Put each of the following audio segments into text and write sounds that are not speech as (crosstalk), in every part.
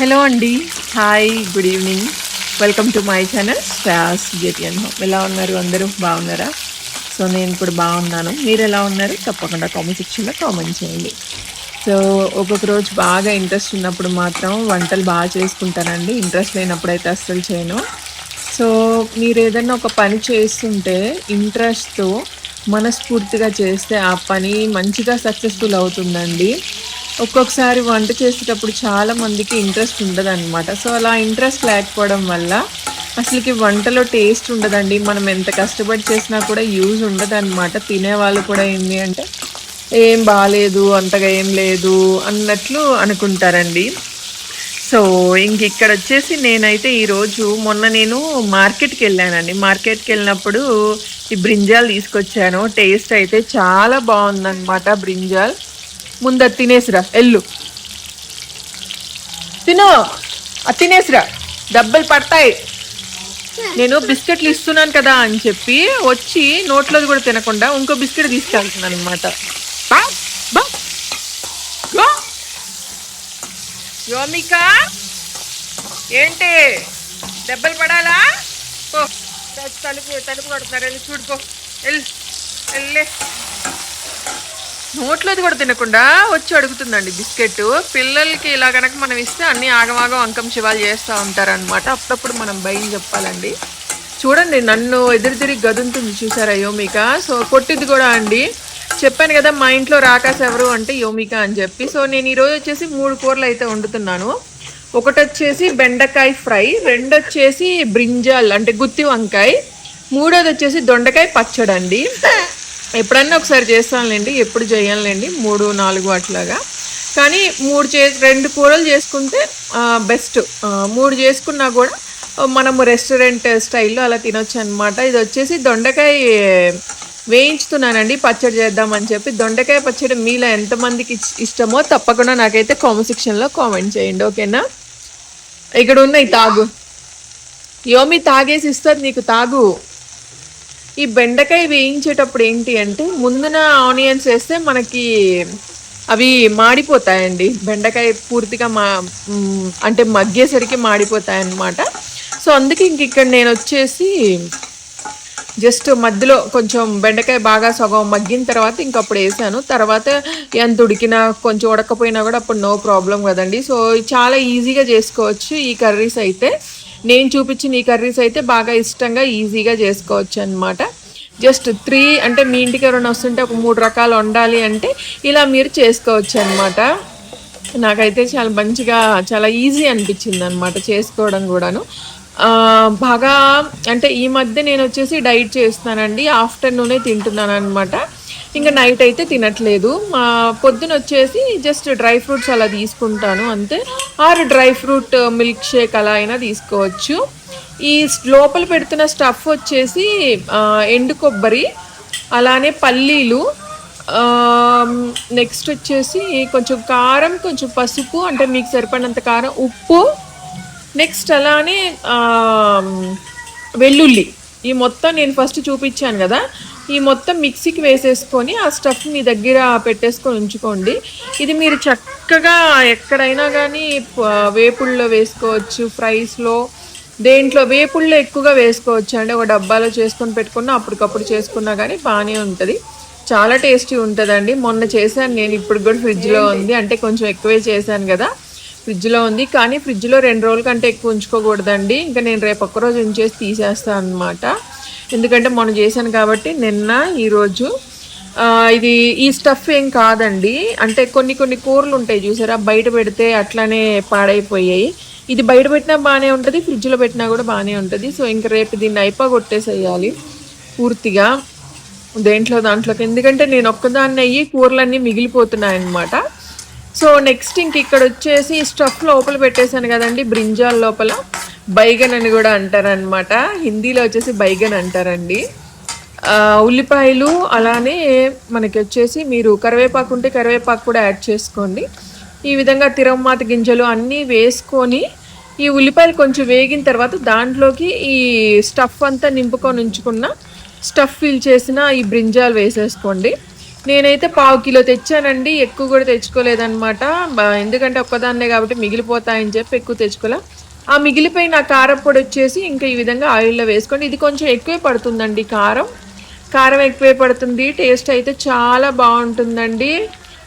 Hello అండి hi good evening welcome to my channel స్టాస్ beauty and home ఎలా ఉన్నారు అందరూ? బాగున్నారా? సో నేను ఇప్పుడు బాగున్నాను. మీరు ఎలా ఉన్నారు? తప్పకుండా కామెంట్ సెక్షన్లో కామెంట్ చేయండి. సో ఒక్కొక్క రోజు బాగా ఇంట్రెస్ట్ ఉన్నప్పుడు మాత్రం వంటలు బాగా చేసుకుంటానండి. ఇంట్రెస్ట్ లేనప్పుడు అయితే అస్సలు చేయను. సో మీరు ఏదైనా ఒక పని చేస్తుంటే ఇంట్రెస్ట్తో మనస్ఫూర్తిగా చేస్తే ఆ పని మంచిగా సక్సెస్ఫుల్ అవుతుందండి. ఒక్కొక్కసారి వంట చేసేటప్పుడు చాలా మందికి ఇంట్రెస్ట్ ఉండదన్నమాట. సో అలా ఇంట్రెస్ట్ లేకపోవడం వల్ల అసలుకి వంటలో టేస్ట్ ఉండదండి. మనం ఎంత కష్టపడి చేసినా కూడా యూజ్ ఉండదన్నమాట. తినేవాళ్ళు కూడా ఏంటి అంటే ఏం బాగాలేదు అంతగా ఏం లేదు అన్నట్లు అనుకుంటారండి. సో ఇంక ఇక్కడ వచ్చేసి నేనైతే ఈరోజు మొన్న నేను మార్కెట్కి వెళ్ళానండి. మార్కెట్కి వెళ్ళినప్పుడు ఈ బ్రింజాల్ తీసుకొచ్చాను. టేస్ట్ అయితే చాలా బాగుందన్నమాట బ్రింజాల్ ముందర తినేసిరా ఎల్లు. తిను. అది తినేసిరా. దెబ్బలు పడతాయి. నేను బిస్కెట్లు ఇస్తున్నాను కదా అని చెప్పి వచ్చి నోట్లోది కూడా తినకుండా ఇంకో బిస్కెట్ తీసుకెళ్తున్నాను అనమాట యోమిక ఏంటి? దెబ్బలు పడాలా? తలుపు తలుపు కొడుతున్నారు. వెళ్ళి చూడుకో వెళ్ళి వెళ్ళే నోట్లోది కూడా తినకుండా వచ్చి అడుగుతుందండి బిస్కెట్ పిల్లలకి ఇలా కనుక మనం ఇస్తే అన్ని ఆగమాగం అంకం శివాలు చేస్తూ ఉంటారనమాట అప్పుడప్పుడు మనం భయం చెప్పాలండి. చూడండి నన్ను ఎదురు తిరిగి గదుంటుంది చూసారా యోమిక? సో కొట్టింది కూడా అండి. చెప్పాను కదా మా ఇంట్లో రాకాస్ ఎవరు అంటే యోమిక అని చెప్పి. సో నేను ఈరోజు వచ్చేసి మూడు కూరలు అయితే వండుతున్నాను. ఒకటి వచ్చేసి బెండకాయ ఫ్రై రెండు వచ్చేసి బ్రింజాల్ అంటే గుత్తి వంకాయ మూడోది వచ్చేసి దొండకాయ పచ్చడి అండి ఎప్పుడన్నా ఒకసారి చేస్తానులేండి ఎప్పుడు చేయాలండి మూడు నాలుగు అట్లాగా కానీ మూడు చే రెండు కూరలు చేసుకుంటే బెస్ట్ మూడు చేసుకున్నా కూడా మనము రెస్టారెంట్ స్టైల్లో అలా తినొచ్చు అనమాట ఇది వచ్చేసి దొండకాయ వేయించుతున్నానండి పచ్చడి చేద్దామని చెప్పి. దొండకాయ పచ్చడి మీలో ఎంతమందికి ఇష్టమో తప్పకుండా నాకైతే కామెంట్ సెక్షన్లో కామెంట్ చేయండి ఓకేనా? ఇక్కడ ఉన్నాయి తాగు. యోమి తాగేసి ఇస్తుంది నీకు తాగు. ఈ బెండకాయ వేయించేటప్పుడు ఏంటి అంటే ముందున ఆనియన్స్ వేస్తే మనకి అవి మాడిపోతాయండి. బెండకాయ పూర్తిగా మా అంటే మగ్గేసరికి మాడిపోతాయన్నమాట. సో అందుకే ఇంక ఇక్కడ నేను వచ్చేసి జస్ట్ మధ్యలో కొంచెం బెండకాయ బాగా సగం మగ్గిన తర్వాత ఇంక అప్పుడు వేసాను. తర్వాత ఎంత ఉడికినా కొంచెం ఉడకపోయినా కూడా అప్పుడు నో ప్రాబ్లం కదండి. సో చాలా ఈజీగా చేసుకోవచ్చు ఈ కర్రీస్ అయితే. నేను చూపించిన ఈ కర్రీస్ అయితే బాగా ఇష్టంగా ఈజీగా చేసుకోవచ్చు అనమాట జస్ట్ త్రీ అంటే మీ ఇంటికి ఎవరైనా వస్తుంటే ఒక మూడు రకాలు వండాలి అంటే ఇలా మీరు చేసుకోవచ్చు అనమాట నాకైతే చాలా మంచిగా చాలా ఈజీ అనిపించింది అనమాట చేసుకోవడం కూడాను. బాగా అంటే ఈ మధ్య నేను వచ్చేసి డైట్ చేస్తున్నానండి. ఆఫ్టర్నూనే తింటున్నాను అనమాట ఇంకా నైట్ అయితే తినట్లేదు. మా పొద్దున వచ్చేసి జస్ట్ డ్రై ఫ్రూట్స్ అలా తీసుకుంటాను అంతే. ఆరు డ్రై ఫ్రూట్ మిల్క్ షేక్ అలా అయినా తీసుకోవచ్చు. ఈ లోపల పెడుతున్న స్టఫ్ వచ్చేసి ఎండు కొబ్బరి అలానే పల్లీలు నెక్స్ట్ వచ్చేసి కొంచెం కారం కొంచెం పసుపు అంటే మీకు సరిపడినంత కారం ఉప్పు నెక్స్ట్ అలానే వెల్లుల్లి. ఈ మొత్తం నేను ఫస్ట్ చూపించాను కదా. ఈ మొత్తం మిక్సీకి వేసేసుకొని ఆ స్టఫ్ మీ దగ్గర పెట్టేసుకొని ఉంచుకోండి. ఇది మీరు చక్కగా ఎక్కడైనా కానీ వేపుల్లో వేసుకోవచ్చు ఫ్రైస్లో దేంట్లో వేపుల్లో ఎక్కువగా వేసుకోవచ్చు. అండి ఒక డబ్బాలో చేసుకొని పెట్టుకున్నా అప్పటికప్పుడు చేసుకున్నా కానీ బాగానే ఉంటుంది. చాలా టేస్టీ ఉంటుందండి. మొన్న చేశాను నేను ఇప్పుడు కూడా ఫ్రిడ్జ్లో ఉంది. అంటే కొంచెం ఎక్కువే చేశాను కదా. ఫ్రిడ్జ్లో ఉంది. కానీ ఫ్రిడ్జ్లో రెండు రోజుల కంటే ఎక్కువ ఉంచుకోకూడదండి. ఇంకా నేను రేపు ఒక్కరోజు ఉంచేసి తీసేస్తాను అనమాట ఎందుకంటే మొన్న చేశాను కాబట్టి నిన్న ఈరోజు ఇది ఈ స్టఫ్ ఏం కాదండి. అంటే కొన్ని కొన్ని కూరలు ఉంటాయి చూసారా? బయట పెడితే అట్లానే పాడైపోయాయి. ఇది బయట పెట్టినా బాగానే ఉంటుంది ఫ్రిడ్జ్లో పెట్టినా కూడా బాగానే ఉంటుంది. సో ఇంకా రేపు దీన్ని అయిపో కొట్టేసేయాలి పూర్తిగా. దేంట్లో దాంట్లోకి. ఎందుకంటే నేను ఒక్కదాన్ని అయ్యి కూరలన్నీ మిగిలిపోతున్నాయన్నమాట. సో నెక్స్ట్ ఇంక ఇక్కడ వచ్చేసి స్టఫ్ లోపల పెట్టేశాను కదండి బ్రింజాల్ లోపల. బైగన్ అని కూడా అంటారనమాట హిందీలో వచ్చేసి బైగన్ అంటారండి. ఉల్లిపాయలు అలానే మనకి వచ్చేసి మీరు కరివేపాకు ఉంటే కరివేపాకు కూడా యాడ్ చేసుకోండి. ఈ విధంగా తిరమ్మాత గింజలు అన్నీ వేసుకొని ఈ ఉల్లిపాయలు కొంచెం వేగిన తర్వాత దాంట్లోకి ఈ స్టఫ్ అంతా నింపుకొని ఉంచుకున్న స్టఫ్ ఫిల్ చేసిన ఈ బ్రింజాలు వేసేసుకోండి. నేనైతే పావు కిలో తెచ్చానండి ఎక్కువ కూడా తెచ్చుకోలేదన్నమాట. ఎందుకంటే ఒక్కదాన్నే కాబట్టి మిగిలిపోతాయని చెప్పి ఎక్కువ తెచ్చుకోలే. ఆ మిగిలిపోయిన కారపొడి కారం పొడి వచ్చేసి ఇంకా ఈ విధంగా ఆయిల్లో వేసుకోండి. ఇది కొంచెం ఎక్కువే పడుతుందండి కారం. కారం ఎక్కువే పడుతుంది. టేస్ట్ అయితే చాలా బాగుంటుందండి.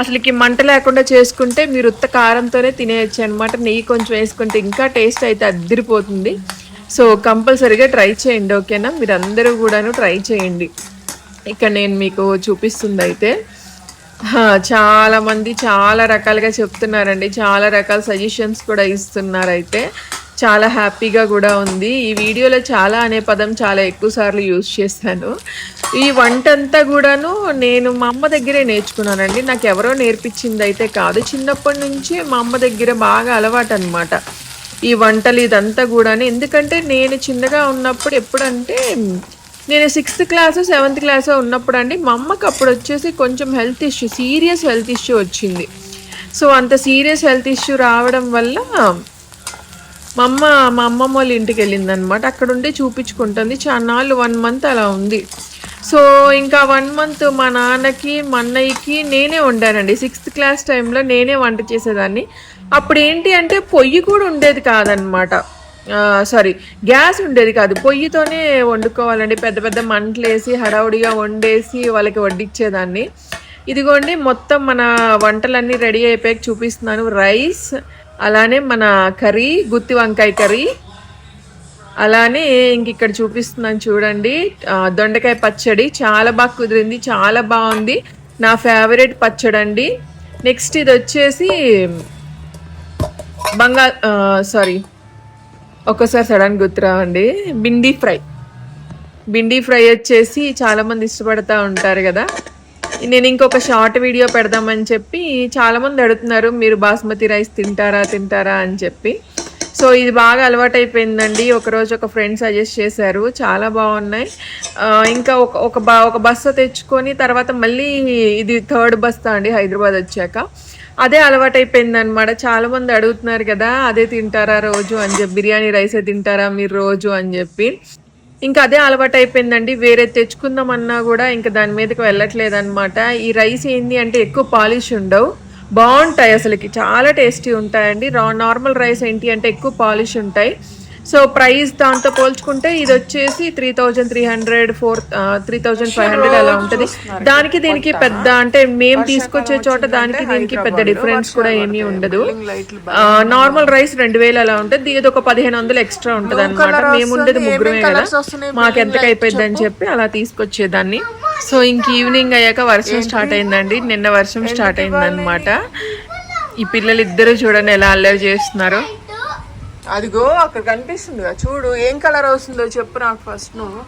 అసలుకి మంట లేకుండా చేసుకుంటే మీరు ఉత్త కారంతోనే తినేయచ్చు అనమాట నెయ్యి కొంచెం వేసుకుంటే ఇంకా టేస్ట్ అయితే అద్దరిపోతుంది. సో కంపల్సరీగా ట్రై చేయండి ఓకేనా? మీరు అందరూ కూడాను ట్రై చేయండి. ఇక్కడ నేను మీకు చూపిస్తుంది అయితే చాలామంది చాలా చాలా రకాలుగా చెప్తున్నారండి. చాలా రకాల సజెషన్స్ కూడా ఇస్తున్నారు అయితే చాలా హ్యాపీగా కూడా ఉంది. ఈ వీడియోలో చాలా అనే పదం చాలా ఎక్కువ సార్లు యూజ్ చేశాను. ఈ వంట అంతా కూడాను నేను మా అమ్మ దగ్గరే నేర్చుకున్నానండి. నాకు ఎవరో నేర్పించింది అయితే కాదు. చిన్నప్పటి నుంచి మా అమ్మ దగ్గర బాగా అలవాటు అనమాట ఈ వంటలు ఇదంతా కూడాను. ఎందుకంటే నేను చిన్నగా ఉన్నప్పుడు ఎప్పుడంటే నేను సిక్స్త్ క్లాస్ సెవెంత్ క్లాస్ ఉన్నప్పుడు అండి మా అమ్మకి అప్పుడు వచ్చేసి కొంచెం health issue serious health issue వచ్చింది. సో అంత సీరియస్ హెల్త్ ఇష్యూ రావడం వల్ల మా అమ్మ మా అమ్మమ్మ వాళ్ళ ఇంటికి వెళ్ళింది అనమాట అక్కడ ఉండి చూపించుకుంటుంది. చాలా వన్ మంత్ అలా ఉంది. సో ఇంకా వన్ మంత్ మా నాన్నకి మా అన్నయ్యకి నేనే వండానండి. సిక్స్త్ క్లాస్ టైంలో నేనే వంట చేసేదాన్ని. అప్పుడు ఏంటి అంటే పొయ్యి కూడా ఉండేది కాదనమాట సారీ గ్యాస్ ఉండేది కాదు. పొయ్యితోనే వండుకోవాలండి. పెద్ద పెద్ద మంటలు వేసి హడావుడిగా వండేసి వాళ్ళకి వడ్డిచ్చేదాన్ని. ఇదిగోండి మొత్తం మన వంటలన్నీ రెడీ అయిపోయాక చూపిస్తున్నాను. రైస్ అలానే మన కర్రీ గుత్తి వంకాయ కర్రీ. అలానే ఇంక ఇక్కడ చూపిస్తున్నాను చూడండి. దొండకాయ పచ్చడి చాలా బాగా కుదిరింది చాలా బాగుంది. నా ఫేవరెట్ పచ్చడి అండి నెక్స్ట్ ఇది వచ్చేసి బంగాల్ సారీ ఒక్కసారి సడన్ గుర్తురావండి బిండి ఫ్రై. బిండి ఫ్రై వచ్చేసి చాలామంది ఇష్టపడతా ఉంటారు కదా. నేను ఇంకొక షార్ట్ వీడియో పెడదామని చెప్పి చాలా మంది అడుగుతున్నారు మీరు బాస్మతి రైస్ తింటారా తింటారా? అని చెప్పి. సో ఇది బాగా అలవాటైపోయిందండి. ఒకరోజు ఒక ఫ్రెండ్ సజెస్ట్ చేశారు. చాలా బాగున్నాయి. ఇంకా ఒక ఒక బా ఒక బస్సు తెచ్చుకొని తర్వాత మళ్ళీ ఇది థర్డ్ బస్తా అండి హైదరాబాద్ వచ్చాక. అదే అలవాటైపోయింది అనమాట చాలామంది అడుగుతున్నారు కదా అదే తింటారా రోజు? అని చెప్పి. బిర్యానీ రైసే తింటారా మీరు రోజు? అని చెప్పి. ఇంకా అదే అలవాటు అయిపోయిందండి వేరే తెచ్చుకుందామన్నా కూడా ఇంకా దాని మీదకి వెళ్ళట్లేదు అనమాట ఈ రైస్ ఏంది అంటే ఎక్కువ పాలిష్ ఉండవు. బాగుంటాయి అసలుకి. చాలా టేస్టీ ఉంటాయండి. రా నార్మల్ రైస్ ఏంటి అంటే ఎక్కువ పాలిష్ ఉంటాయి. సో ప్రైస్ దాంతో పోల్చుకుంటే ఇది వచ్చేసి three thousand three hundred four three thousand five hundred అలా ఉంటుంది. దానికి దీనికి పెద్ద అంటే మేము తీసుకొచ్చే చోట దానికి దీనికి పెద్ద డిఫరెన్స్ కూడా ఏమీ ఉండదు. నార్మల్ రైస్ రెండు వేలు అలా ఉంటుంది. ఇది ఒక పదిహేను వందలు ఎక్స్ట్రా ఉంటుంది అనమాట మేము ఉండేది ముగ్గురమే కదా. మాకు ఎంతకు అయిపోయింది అని చెప్పి. అలా తీసుకొచ్చేదాన్ని. సో ఇంక ఈవినింగ్ అయ్యాక వర్షం స్టార్ట్ అయిందండి. నిన్న వర్షం స్టార్ట్ అయింది అనమాట ఈ పిల్లలు ఇద్దరు చూడండి ఎలా అల్లరి చేస్తున్నారు. అదిగో అక్కడ కనిపిస్తుంది చూడు ఏం కలర్ వస్తుందో చెప్పు నాకు ఫస్ట్ నువ్వు.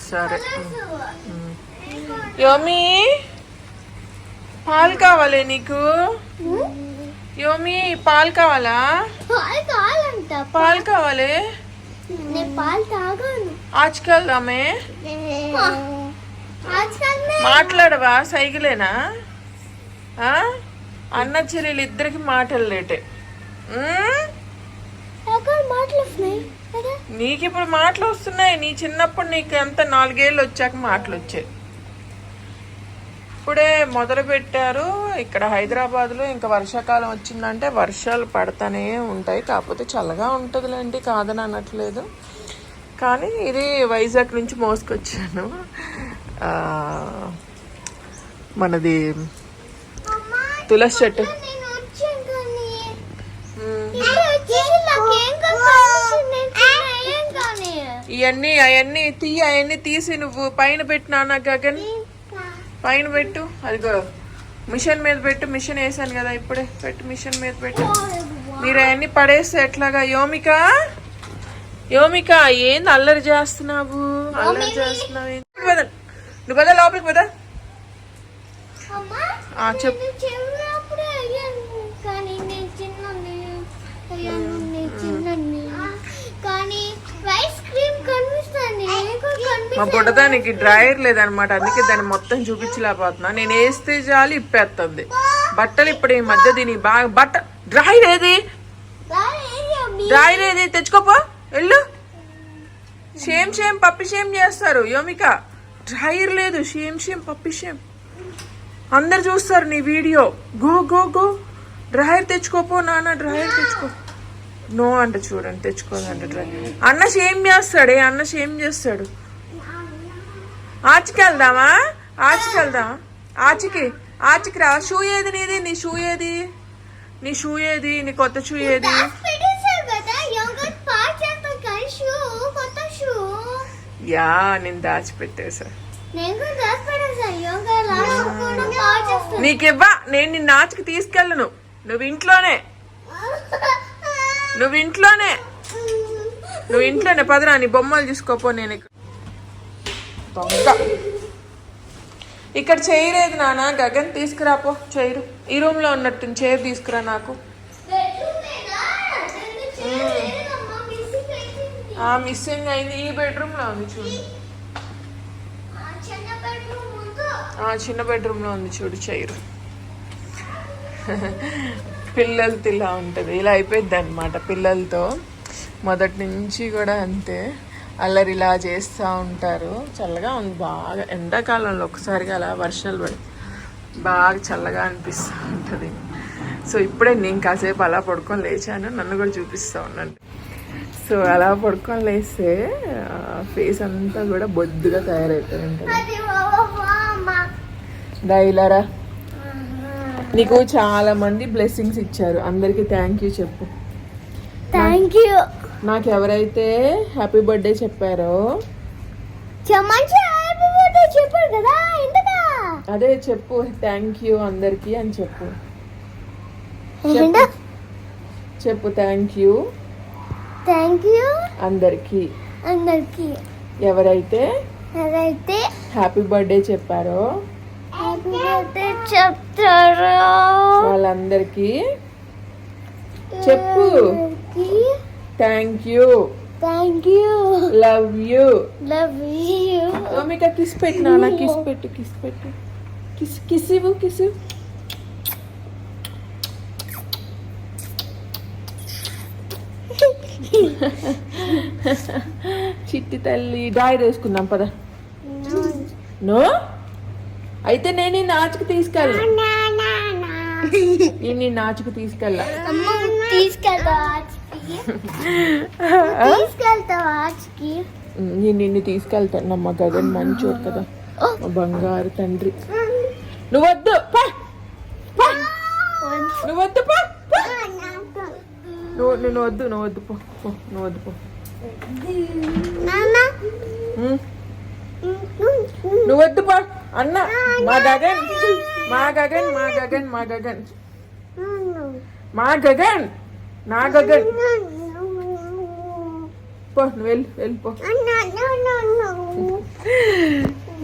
సరే. యోమి పాలు కావాలి నీకు? యోమి పాలు కావాలా? పాలు కావాలి? తాగాను. ఆజ్కల్ ఆమె ఆజ్కల్ మాట్లాడవా? సైకిలేనా? అన్న చెల్లెలు ఇద్దరికి మాటలు లేటే. నీకు ఇప్పుడు మాటలు వస్తున్నాయి. నీ చిన్నప్పుడు నీకు ఎంత నాలుగేళ్ళు వచ్చాక మాటలు వచ్చాయి. ఇప్పుడే మొదలు పెట్టారు. ఇక్కడ హైదరాబాద్లో ఇంకా వర్షాకాలం వచ్చిందంటే వర్షాలు పడతానే ఉంటాయి. కాకపోతే చల్లగా ఉంటుందిలేండి కాదని అనట్లేదు. కానీ ఇది వైజాగ్ నుంచి మోసుకొచ్చాను. మనది తులసి చెట్టు. ఇవన్నీ అవన్నీ తీయి అవన్నీ తీసి నువ్వు పైన పెట్టినా గగన్. పైన పెట్టు అదిగో. మిషన్ మీద పెట్టు మిషన్ వేసాను కదా ఇప్పుడే. పెట్టు మిషన్ మీద పెట్టు. మీరు అవన్నీ పడేస్తే ఎట్లాగా? యోమిక? యోమిక ఏంది అల్లరి చేస్తున్నావు? అల్లరి చేస్తున్నావు. నువ్వు పద. లోపలికి పద. చెప్పు నేను చిన్నప్పుడు అయ్యాను కానీ నేను చిన్నని అయ్యాను నేను చిన్నని కానీ ఐస్ క్రీమ్ కనిపిస్తుంది నీకు మా బుడ్డదానికి డ్రైయర్ లేదనమాట. అందుకే దాన్ని మొత్తం చూపించలేకపోతున్నా. నేను వేస్తే చాలు ఇప్పేస్తుంది బట్టలు ఇప్పుడు ఈ మధ్య దీని బాగా బట్ట డ్రైర్ ఏది? డ్రాయర్ ఏది? తెచ్చుకోపో. వెళ్ళు. షేమ్ షేమ్ పప్పి షేమ్ చేస్తారు. యోమిక డ్రాయర్ లేదు. Shame shame puppy shame. అందరు చూస్తారు నీ video. Go go go. Drawer తెచ్చుకోపో నాన్న డ్రాయర్ తెచ్చుకో. నో అంట చూడండి తెచ్చుకోదంట డ్రాయర్. అన్న షేమ్ చేస్తాడే అన్న షేమ్ చేస్తాడు. ఆచికి వెళ్దామా ఆచికి వెళ్దామా ఆచికి ఆచికి రా. షూ ఏది నీది? నీ షూ ఏది? నీ షూ ఏది? నీ కొత్త షూ ఏది? యా నేను దాచిపెట్టేసా. నేను కూడా దాచి పెట్టేశాను యోగా లాస్ట్ కూడా పాడు చేస్తాను నీకివ్వా. నేను నిన్న ఆచికి తీసుకెళ్ళను. నువ్వు ఇంట్లోనే. (laughs) నువ్వు ఇంట్లోనే. నువ్వు ఇంట్లోనే. పదరా నీ బొమ్మలు తీసుకోపో నేను దొంగ. ఇక్కడ చేయలేదు నాన్న గగన్ తీసుకురాపో చైరు ఈ రూమ్లో ఉన్నట్టు చైర్ తీసుకురా నాకు. మిస్సింగ్ అయింది. ఈ బెడ్రూమ్లో ఉంది చూడు. చిన్న బెడ్రూమ్లో ఉంది చూడు చైరు. పిల్లలతో ఇలా ఉంటుంది. ఇలా అయిపోయింది అనమాట పిల్లలతో. మొదటి నుంచి కూడా అంతే. అల్లరి ఇలా చేస్తూ ఉంటారు. చల్లగా ఉంది బాగా. ఎండాకాలంలో ఒకసారిగా అలా వర్షాలు పడి బాగా చల్లగా అనిపిస్తూ ఉంటుంది. సో ఇప్పుడే నేను కాసేపు అలా పడుకొని లేచాను. నన్ను కూడా చూపిస్తూ ఉన్నాను సో అలా పడుకొని లేస్తే ఫేస్ అంతా కూడా బొద్దుగా తయారైపోయి ఉంటుంది. డైలరా నీకు చాలా మంది బ్లెస్సింగ్స్ ఇచ్చారు. అందరికి థ్యాంక్ యూ చెప్పు. థ్యాంక్ యూ నాకు ఎవరైతే హ్యాపీ బర్త్డే చెప్పారో కదా అదే చెప్పు థ్యాంక్ యూ అందరికి అని చెప్పు. చెప్పు. థ్యాంక్ యూ థ్యాంక్ యూ అందరికి. అందరికి. ఎవరైతే ఎవరైతే హ్యాపీ బర్త్డే చెప్పారో హ్యాపీ బర్త్డే చెప్తారు వాళ్ళందరికీ చెప్పు. Thank you thank you love you love you మీకు కిస్ పెట్టు నాన్న కిస్ పెట్టు కిస్ పెట్టు కిస్ కిస్ ఇవ్వు కిస్. చిట్టి తల్లి డాయ్ వేసుకుందాం పద. నో. అయితే నేను ఈ నాచుకు తీసుకెళ్ళా. నేను నాచుకు తీసుకెళ్ళా. తీసుకెళ్తా ఆజ్కి (laughs) నేను నిన్ను తీసుకెళ్తాను మా గగన్ మంచోడు కదా. బంగారు తండ్రి. నువ్వు వద్దు పా. పా. నువ్వు వద్దు. నువ్వు నేను వద్దు నువ్వు వద్దు పో పో, నువ్వు వద్దు పో. నువ్వు వద్దు పో. అన్న మా గగన్. మా గగన్ మా గగన్ మా గగన్. మా గగన్. నా పో వెళ్ళి వెళ్ళిపో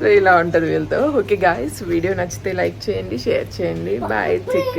సో ఇలా ఉంటుంది వీళ్ళతో. ఓకే గాయస్ వీడియో నచ్చితే లైక్ చేయండి షేర్ చేయండి. బాయ్ చిక్